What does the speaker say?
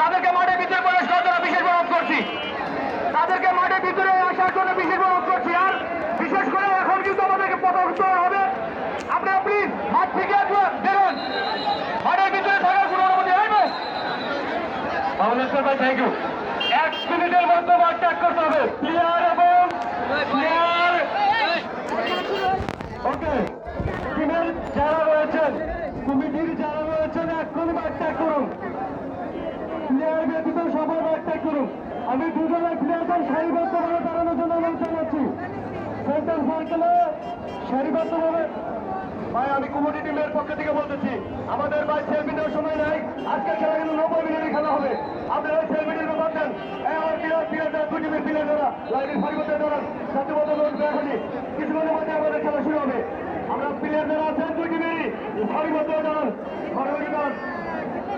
তাদেরকে মাঠের ভিতরে প্রবেশ করার জন্য বিশেষ অনুরোধ করছি। তাদেরকে মাঠের ভিতরে আসার জন্য বিশেষ অনুরোধ করছি। আর বিশেষ করে এখন কিন্তু আমাদেরকে পতাকা উত্তোলন হবে। আপনারা প্লিজ মাঠ থেকে বেরোন। মাঠের ভিতরে থাকার কোনো অনুমতি হইবে ভাই। থ্যাংক ইউ এক মিনিটের মধ্যে মাঠ ত্যাগ করতে হবে। প্লেয়ার দুজনের সারিবদ্ধভাবে দাঁড়ানোর জন্য অনুরোধ জানাচ্ছি। সেন্টার সার্কেলে সারিবদ্ধভাবে ভাই, আমি কমিটি টিমের পক্ষ থেকে বলতেছি, আমাদের ভাই সেলফি নেওয়ার সময় নাই। আজকের খেলা কিন্তু নব্বই মিনিটে খেলা হবে। আপনারা ব্যাপার দেন এই আমার প্লেয়ার প্লেয়ার দুই লাইনের সারিবদ্ধ দাঁড়ান সাথীবদ্ধ